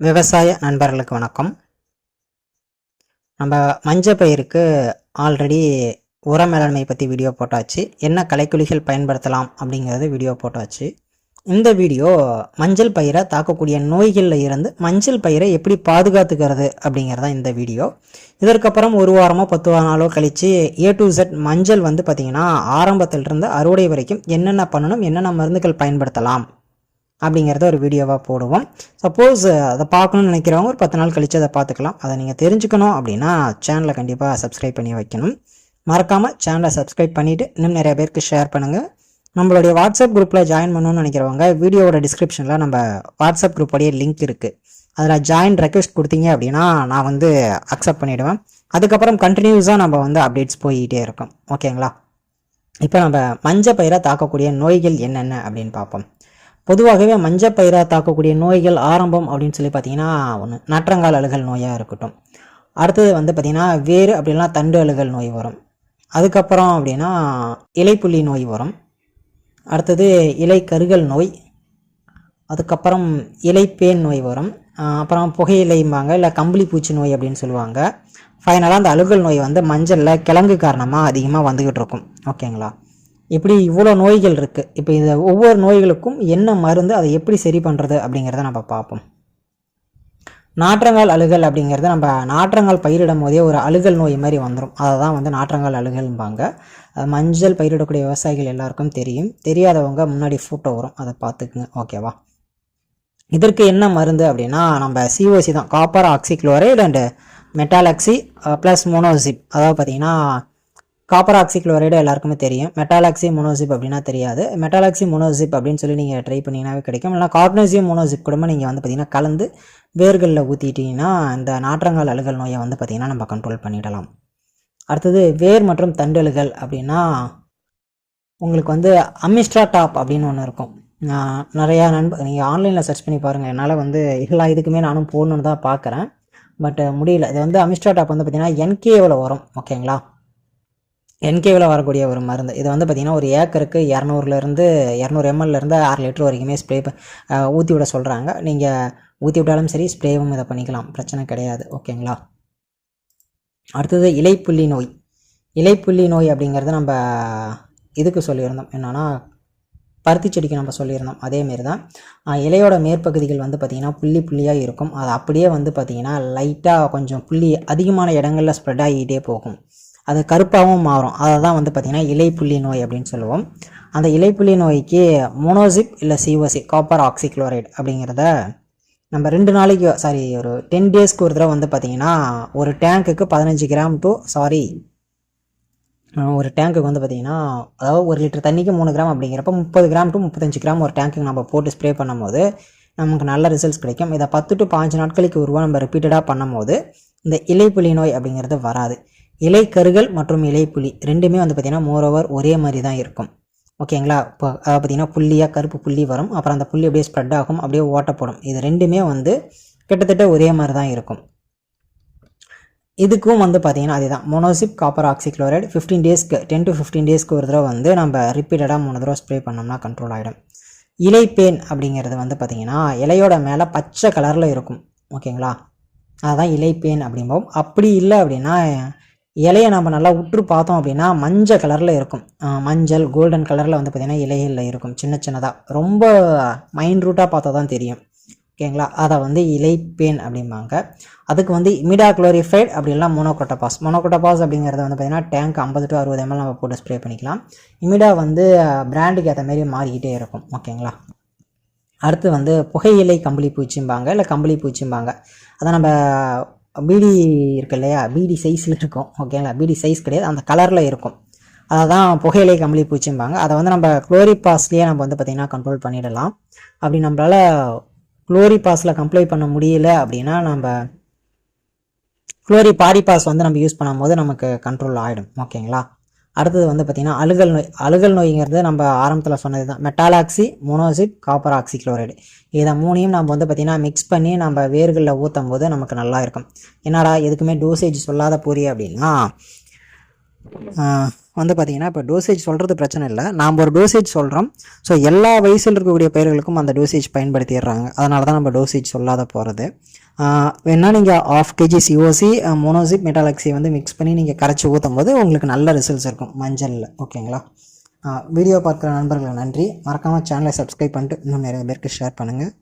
விவசாய நண்பர்களுக்கு வணக்கம். நம்ம மஞ்சள் பயிருக்கு ஆல்ரெடி உர மேலாண்மை பற்றி வீடியோ போட்டாச்சு. என்ன கலைக்குழிகள் பயன்படுத்தலாம் அப்படிங்கிறது வீடியோ போட்டாச்சு. இந்த வீடியோ மஞ்சள் பயிரை தாக்கக்கூடிய நோய்களில் இருந்து மஞ்சள் பயிரை எப்படி பாதுகாத்துக்கிறது அப்படிங்கிறது தான் இந்த வீடியோ இதற்கப்புறம் ஒரு வாரமோ பத்து நாளோ கழித்து ஏ டு Z மஞ்சள் வந்து பார்த்திங்கன்னா ஆரம்பத்திலிருந்து அறுவடை வரைக்கும் என்னென்ன பண்ணணும் என்னென்ன மருந்துகள் பயன்படுத்தலாம் அப்படிங்கிறத ஒரு வீடியோவாக போடுவோம். சப்போஸ் அதை பார்க்கணும்னு நினைக்கிறவங்க ஒரு பத்து நாள் கழித்து அதை பார்த்துக்கலாம். அதை நீங்கள் தெரிஞ்சுக்கணும் அப்படின்னா சேனலை கண்டிப்பாக சப்ஸ்கிரைப் பண்ணி வைக்கணும். மறக்காமல் சேனலை சப்ஸ்கிரைப் பண்ணிவிட்டு இன்னும் நிறைய பேருக்கு ஷேர் பண்ணுங்கள் நம்மளுடைய வாட்ஸ்அப் குரூப்பில் ஜாயின் பண்ணணும்னு நினைக்கிறவங்க வீடியோவோட டிஸ்கிரிப்ஷனில் நம்ம வாட்ஸ்அப் குரூப்போடைய லிங்க் இருக்குது அதில் ஜாயின் ரெக்வெஸ்ட் கொடுத்தீங்க அப்படின்னா நான் வந்து அக்செப்ட் பண்ணிவிடுவேன் அதுக்கப்புறம் கண்டினியூஸாக நம்ம வந்து அப்டேட்ஸ் போய்கிட்டே இருக்கோம். ஓகேங்களா இப்போ நம்ம மஞ்சள் பயிராக தாக்கக்கூடிய நோய்கள் என்னென்ன அப்படின்னு பார்ப்போம். பொதுவாகவே மஞ்சள் தாக்கக்கூடிய நோய்கள் ஆரம்பம் அப்படின்னு சொல்லி பார்த்தீங்கன்னா ஒன்று நாற்றங்கால் அழுகல் நோயாக இருக்கட்டும். அடுத்தது வந்து பார்த்திங்கன்னா வேறு அப்படின்னா தண்டு அழுகல் நோய் வரும். அதுக்கப்புறம் அப்படின்னா இலைப்புள்ளி நோய் வரும். அடுத்தது இலை கருகல் நோய். அதுக்கப்புறம் இலைப்பேன் நோய் வரும். அப்புறம் புகையிலைம்பாங்க இல்லை கம்பளி பூச்சி நோய் அப்படின்னு சொல்லுவாங்க. ஃபைனலாக அந்த அழுகல் நோய் வந்து மஞ்சளில் கிழங்கு காரணமாக அதிகமாக வந்துக்கிட்டு இருக்கும். ஓகேங்களா? இப்படி இவ்வளோ நோய்கள் இருக்குது இப்போ இந்த ஒவ்வொரு நோய்களுக்கும் என்ன மருந்து அதை எப்படி சரி பண்ணுறது அப்படிங்கிறத நம்ம பார்ப்போம். நாற்றங்கால் அழுகல் அப்படிங்கிறது நம்ம நாற்றங்கால் பயிரிடும் போதே ஒரு அழுகல் நோய் மாதிரி வந்துடும் அதை தான் வந்து நாற்றங்கால் அழுகல்பாங்க மஞ்சள் பயிரிடக்கூடிய விவசாயிகள் எல்லாருக்கும் தெரியும். தெரியாதவங்க முன்னாடி ஃபோட்டோ வரும். அதை பார்த்துக்குங்க. ஓகேவா இதற்கு என்ன மருந்து அப்படின்னா நம்ம சிஓசி தான். Copper oxychloride and metalaxyl plus Monocip அதாவது பார்த்தீங்கன்னா காப்பர் ஆக்சிக்ளோரைடு எல்லாருக்குமே தெரியும். மெட்டாலாக்சி மோனோசிப் அப்படின்னா தெரியாது. மெட்டாலாக்சி மோனோசிப் அப்படின்னு சொல்லி நீங்கள் ட்ரை பண்ணிங்கனாவே கிடைக்கும். இல்லைனா கார்பனோசியம் மோனோசிப் கூட நீங்கள் வந்து பார்த்தீங்கன்னா கலந்து வேர்களில் ஊற்றிட்டீங்கன்னா இந்த நாற்றங்கால் அழுகல் நோயை வந்து பார்த்தீங்கன்னா நம்ம கண்ட்ரோல் பண்ணிடலாம். அடுத்தது வேர் மற்றும் தண்டலுகள் அப்படின்னா உங்களுக்கு வந்து அமிஸ்ட்ரா டாப் அப்படின்னு ஒன்று இருக்கும். நான் நிறையா நண்ப நீங்கள் ஆன்லைனில் சர்ச் பண்ணி பாருங்கள் என்னால் வந்து எல்லா இதுக்குமே நானும் போடணுன்னு தான் பார்க்குறேன் பட் முடியல. இது வந்து அமிஸ்ட்ரா டாப் வந்து பார்த்தீங்கன்னா என்கேவில் வரும். ஓகேங்களா என்கேவில் வரக்கூடிய ஒரு மருந்து. இது வந்து பார்த்திங்கன்னா ஒரு ஏக்கருக்கு இரநூறுலேருந்து இரநூறு எம்எல்லேருந்து ஆறு லிட்டர் வரைக்குமே ஸ்ப்ரே ஊற்றி விட சொல்கிறாங்க நீங்கள் ஊற்றி விட்டாலும் சரி ஸ்ப்ரேவும் இதை பண்ணிக்கலாம். பிரச்சனை கிடையாது. ஓகேங்களா? அடுத்தது இலைப்புள்ளி நோய். இலைப்புள்ளி நோய் அப்படிங்கிறது நம்ம இதுக்கு சொல்லியிருந்தோம். என்னென்னா பருத்தி செடிக்கு நம்ம சொல்லியிருந்தோம். அதேமாரி தான். இலையோட மேற்பகுதிகள் வந்து பார்த்திங்கன்னா புள்ளி புள்ளியாக இருக்கும். அது அப்படியே வந்து பார்த்திங்கன்னா லைட்டாக கொஞ்சம் புள்ளி அதிகமான இடங்களில் ஸ்ப்ரெட் ஆகிட்டே போகும். அது கருப்பாகவும் மாறும். அதை தான் வந்து பார்த்திங்கன்னா இலைப்புள்ளி நோய் அப்படின்னு சொல்லுவோம். அந்த இலைப்புள்ளி நோய்க்கு மோனோசிப் இல்லை சிஓசி காப்பர் ஆக்சிக்ளோரைடு அப்படிங்கிறத நம்ம ரெண்டு நாளைக்கு சாரி ஒரு டென் டேஸ்க்கு ஒரு தடவை வந்து பார்த்திங்கன்னா ஒரு டேங்க்குக்கு பதினஞ்சு கிராம் டு சாரி ஒரு டேங்க்குக்கு வந்து பார்த்திங்கன்னா அதாவது ஒரு லிட்டர் தண்ணிக்கு மூணு கிராம் அப்படிங்கிறப்ப முப்பது கிராம் டு முப்பத்தஞ்சு கிராம் ஒரு டேங்க்குக்கு நம்ம போட்டு ஸ்ப்ரே பண்ணும்போது நமக்கு நல்ல ரிசல்ட்ஸ் கிடைக்கும். இதை பத்து டு பாஞ்சு நாட்களுக்கு ஒரு நம்ம ரிப்பீட்டடாக பண்ணும்போது இந்த இலைப்புலி நோய் அப்படிங்கிறது வராது. இலை கருகள் மற்றும் இலைப்புலி ரெண்டுமே வந்து பார்த்திங்கன்னா மோரோவர் ஒரே மாதிரி தான் இருக்கும் ஓகேங்களா இப்போ அதாவது பார்த்திங்கன்னா புள்ளியாக கருப்பு புள்ளி வரும். அப்புறம் அந்த புள்ளி அப்படியே ஸ்ப்ரெட் ஆகும் அப்படியே ஓட்டப்படும். இது ரெண்டுமே வந்து கிட்டத்தட்ட ஒரே மாதிரி தான் இருக்கும். இதுக்கும் வந்து பார்த்தீங்கன்னா அதுதான். மோனோசிப் காப்பர் ஆக்சிக்ளோரைடு ஃபிஃப்டீன் டேஸ்க்கு டென் டு ஃபிஃப்டீன் டேஸ்க்கு ஒரு தடவை வந்து நம்ம ரிப்பீட்டடாக மூணு தடவை ஸ்ப்ரே பண்ணோம்னா கண்ட்ரோல் ஆகிடும் இலைப்பேன் அப்படிங்கிறது வந்து பார்த்திங்கன்னா இலையோட மேலே பச்சை கலரில் இருக்கும். ஓகேங்களா அதுதான் இலைப்பேன் அப்படிம்போம். அப்படி இல்லை அப்படின்னா இலையை நம்ம நல்லா உற்று பார்த்தோம் அப்படின்னா மஞ்சள் கலரில் இருக்கும். மஞ்சள் கோல்டன் கலரில் வந்து பார்த்திங்கன்னா இலைகளில் இருக்கும் சின்ன சின்னதாக ரொம்ப மைண்ட் ரூட்டாக பார்த்தா தான் தெரியும் ஓகேங்களா அதை வந்து இலைப்பேன் அப்படிம்பாங்க. அதுக்கு வந்து இமிடா குளோரிஃபைட் அப்படி இல்லைனா மோனோக்ரோட்டபாஸ் மோனோக்ரோட்டபாஸ் அப்படிங்கிறத வந்து பார்த்திங்கன்னா டேங்க் ஐம்பது டு அறுபது எம்எல் நம்ம போட்டு ஸ்ப்ரே பண்ணிக்கலாம். இமிடா வந்து பிராண்டுக்கு ஏற்ற மாதிரி மாறிக்கிட்டே இருக்கும். ஓகேங்களா அடுத்து வந்து புகையிலை கம்பளி பூச்சிம்பாங்க இல்லை கம்பளி பூச்சிம்பாங்க. அதை நம்ம பீடி இருக்கு இல்லையா? பீடி சைஸில் இருக்கும். ஓகேங்களா பீடி சைஸ் கிடையாது. அந்த கலரில் இருக்கும். அதை தான் புகையிலை கம்பளி பூச்சிம்பாங்க. அதை வந்து நம்ம குளோரிபாஸ்லேயே நம்ம வந்து பார்த்திங்கன்னா கண்ட்ரோல் பண்ணிடலாம். அப்படி நம்மளால் குளோரிபாஸில் கம்ப்ளை பண்ண முடியல அப்படின்னா நம்ம குளோரி பாரிபாஸ் வந்து நம்ம யூஸ் பண்ணும்போது நமக்கு கண்ட்ரோல் ஆகிடும் ஓகேங்களா அடுத்தது வந்து பார்த்திங்கன்னா அழுகல் நோய் அழுகல் நோய்ங்கிறது நம்ம ஆரம்பத்தில் சொன்னது தான் மெட்டாலாக்சி மோனோசிட் காப்பர் ஆக்சி குளோரைடு இதை மூணையும் நம்ம வந்து பார்த்திங்கன்னா மிக்ஸ் பண்ணி நம்ம வேர்களில் ஊற்றும் போது நமக்கு நல்லா இருக்கும். என்னடா எதுக்குமே டோசேஜ் சொல்லாத போறிய அப்படின்னா வந்து பார்த்தீங்கன்னா இப்போ டோசேஜ் சொல்கிறது பிரச்சனை இல்லை. நாம் ஒரு டோசேஜ் சொல்கிறோம் ஸோ எல்லா வயசில் இருக்கக்கூடிய பயிர்களுக்கும் அந்த டோசேஜ் பயன்படுத்திடுறாங்க. அதனால தான் நம்ம டோசேஜ் சொல்லாத போகிறது வேணால் நீங்கள் ஆஃப் கேஜி சிஓசி மோனோசிப் மெட்டாலக்ஸி வந்து மிக்ஸ் பண்ணி நீங்கள் கரைச்சி ஊற்றும் போது உங்களுக்கு நல்ல ரிசல்ட்ஸ் இருக்கும் மஞ்சளில். ஓகேங்களா? வீடியோ பார்க்குற நண்பர்களுக்கு நன்றி. மறக்காமல் சேனலை சப்ஸ்கிரைப் பண்ணிட்டு இன்னும் நிறைய பேருக்கு ஷேர் பண்ணுங்கள்